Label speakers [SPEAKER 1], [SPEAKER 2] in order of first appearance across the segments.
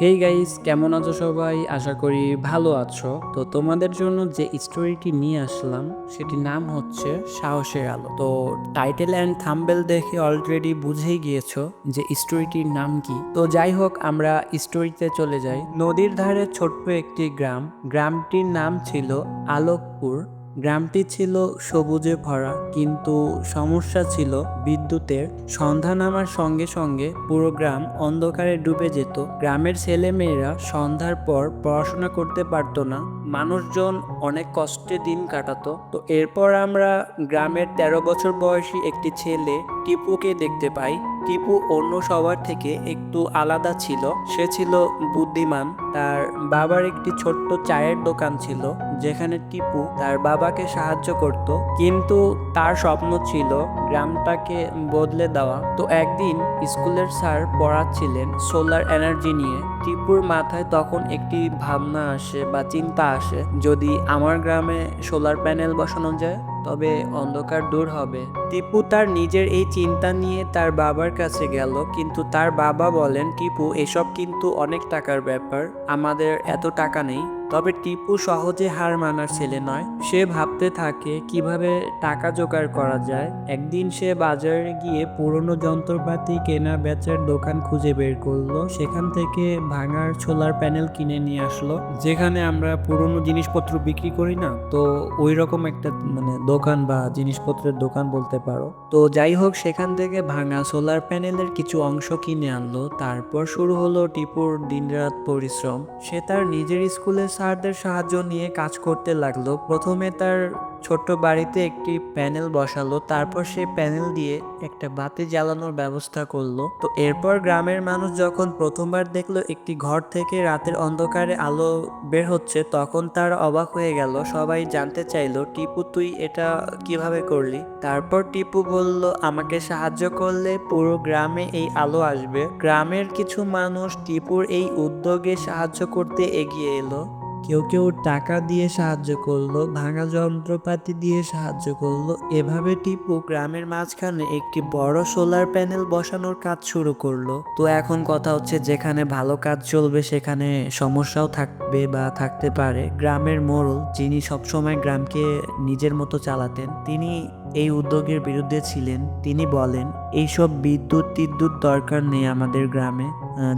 [SPEAKER 1] Hey guys কেমন আছো সবাই? আশা করি ভালো আছো। তো তোমাদের জন্য যে স্টোরিটি নিয়ে আসলাম সেটি নাম হচ্ছে সাহসের আলো। তো টাইটেল অ্যান্ড থাম্বেল দেখে অলরেডি বুঝেই গিয়েছো যে স্টোরিটির নাম কি। তো যাই হোক, আমরা স্টোরিতে চলে যাই। নদীর ধারে ছোট্ট একটি গ্রাম। গ্রামটির নাম ছিল আলোকপুর। গ্রামটি ছিল সবুজে ভরা, কিন্তু সমস্যা ছিল বিদ্যুতের। সন্ধ্যা নামার সঙ্গে সঙ্গে পুরো গ্রাম অন্ধকারে ডুবে যেত। গ্রামের ছেলেমেয়েরা সন্ধ্যার পর পড়াশোনা করতে পারতো না। মানুষজন অনেক কষ্টে দিন কাটাতো। তো এরপর আমরা গ্রামের তেরো বছর বয়সী একটি ছেলে টিপুকে দেখতে পাই। টিপু অন্য সবার থেকে একটু আলাদা ছিল। সে ছিল বুদ্ধিমান। তার বাবার একটি ছোট্ট চায়ের দোকান ছিল, যেখানে টিপু তার বাবাকে সাহায্য করত। কিন্তু তার স্বপ্ন ছিল গ্রামটাকে বদলে দেওয়া। তো একদিন স্কুলের স্যার পড়াচ্ছিলেন সোলার এনার্জি নিয়ে। টিপুর মাথায় তখন একটি ভাবনা আসে বা চিন্তা আসে, যদি আমার গ্রামে সোলার প্যানেল বসানো যায়, তবে অন্ধকার দূর হবে। টিপু তার নিজের এই চিন্তা নিয়ে তার বাবার কাছে গেল, কিন্তু তার বাবা বলেন, টিপু, এসব কিন্তু অনেক টাকার ব্যাপার। আমাদের এত টাকা নেই। তবে টিপু সহজে হার মানার ছেলে নয়। সে ভাবতে থাকে, কীভাবে টাকা জোগাড় করা যায়? একদিন সে বাজারে গিয়ে পুরনো যন্ত্রপাতি কেনা বেচার দোকান খুঁজে বের করল। সেখান থেকে ভাঙার সোলার প্যানেল কিনে নিয়ে আসলো। যেখানে আমরা পুরনো জিনিসপত্র বিক্রি করি না? তো ওই রকম একটা মানে দোকান বা জিনিসপত্রের দোকান বলতে পারো। তো যাই হোক, সেখান থেকে ভাঙা সোলার প্যানেলের কিছু অংশ কিনে আনলো। তারপর শুরু হলো টিপুর দিনরাত পরিশ্রম। সে তার নিজের স্কুলের স্যারদের সাহায্য নিয়ে কাজ করতে লাগল। প্রথমে তার ছোট্ট বাড়িতে একটি প্যানেল বসালো, তারপর সে প্যানেল দিয়ে একটা বাতি জ্বালানোর ব্যবস্থা করল। তো এরপর গ্রামের মানুষ যখন প্রথমবার দেখল একটি ঘর থেকে রাতের অন্ধকারে আলো বের হচ্ছে, তখন তার অবাক হয়ে গেল। সবাই জানতে চাইলো, টিপু, তুই এটা কীভাবে করলি? তারপর টিপু বলল, আমাকে সাহায্য করলে পুরো গ্রামে এই আলো আসবে। গ্রামের কিছু মানুষ টিপুর এই উদ্যোগে সাহায্য করতে এগিয়ে এলো। কেউ কেউ টাকা দিয়ে সাহায্য করল, ভাঙা যন্ত্রপাতি দিয়ে সাহায্য করল। এভাবে টিপু গ্রামের মাঝখানে একটি বড় সোলার প্যানেল বসানোর কাজ শুরু করল। তো এখন কথা হচ্ছে যেখানে ভালো কাজ চলবে সেখানে সমস্যাও থাকবে বা থাকতে পারে। গ্রামের মোড়ল যিনি সবসময় গ্রামকে নিজের মতো চালাতেন, তিনি এই উদ্যোগের বিরুদ্ধে ছিলেন। তিনি বলেন, এইসব বিদ্যুৎ টিদ্যুৎ দরকার নেই আমাদের গ্রামে।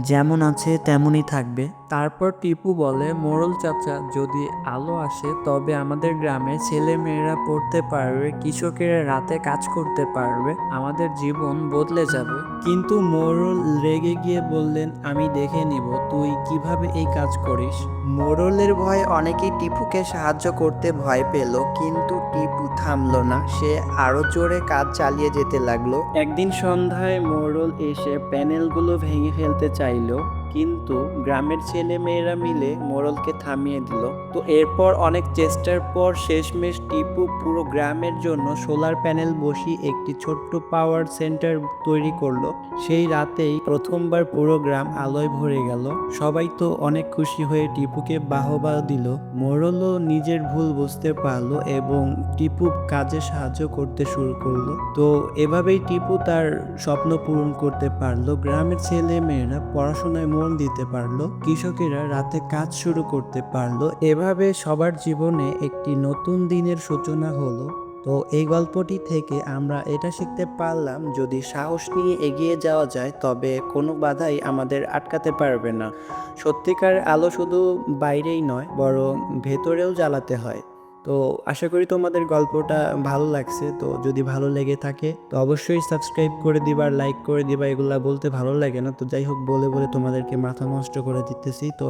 [SPEAKER 1] যেমন আছে তেমনই থাকবে। তারপর টিপু বলে মোরল চাচা যদি আলো আসে তবে আমাদের গ্রামে ছেলে মেয়েরা পড়তে পারবে কৃষকেরা রাতে কাজ করতে পারবে আমাদের জীবন বদলে যাবে। কিন্তু মোরল রেগে গিয়ে বললেন আমি দেখে নিব তুই কীভাবে এই কাজ করিস?
[SPEAKER 2] মোরলের ভয়ে অনেকেই টিপুকে সাহায্য করতে ভয় পেল কিন্তু টিপু থামলো না। সে আরও জোরে কাজ চালিয়ে যেতে লাগল।
[SPEAKER 1] একদিন সন্ধ্যায় মোরল এসে প্যানেলগুলো ভেঙে ফেলতে চাইলো। কিন্তু গ্রামের ছেলে মেয়েরা মিলে মোড়লকে থামিয়ে দিল। তো এরপর অনেক চেষ্টার পর শেষমেশ টিপু পুরো গ্রামের জন্য সোলার প্যানেল বসিয়ে একটি ছোট্ট পাওয়ার সেন্টার তৈরি করল। সেই রাতেই প্রথমবার পুরো গ্রাম আলোয় ভরে গেল। সবাই তো অনেক খুশি হয়ে টিপুকে বাহবা দিল। মোড়লও নিজের ভুল বুঝতে পারল এবং টিপু কাজে সাহায্য করতে শুরু করল। তো এভাবেই টিপু তার স্বপ্ন পূরণ করতে পারল। গ্রামের ছেলে মেয়েরা পড়াশোনায় মন দিতে পারল, কৃষকেরা রাতে কাজ শুরু করতে পারল। এভাবে সবার জীবনে একটি নতুন দিনের সূচনা হলো। তো এই গল্পটি থেকে আমরা এটা শিখতে পারলাম, যদি সাহস নিয়ে এগিয়ে যাওয়া যায়, তবে কোনো বাধাই আমাদের আটকাতে পারবে না। সত্যিকার আলো শুধু বাইরেই নয়, বরং ভেতরেও জ্বালাতে হয়। তো আশা করি তোমাদের গল্পটা ভালো লাগছে। তো যদি ভালো লেগে থাকে, তো অবশ্যই সাবস্ক্রাইব করে দিবা লাইক করে দিবা, এগুলা বলতে ভালো লাগে না। তো যাই হোক, বলে বলে তোমাদেরকে মাথা নষ্ট করে দিতেছি। তো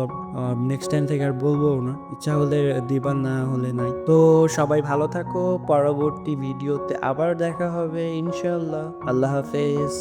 [SPEAKER 1] নেক্সট টাইম থেকে আর বলব না, ইচ্ছা হলে দিবা, না হলে নাই। তো সবাই ভালো থাকো, পরবর্তী ভিডিওতে আবার দেখা হবে ইনশাল্লাহ আল্লাহ হাফেজ।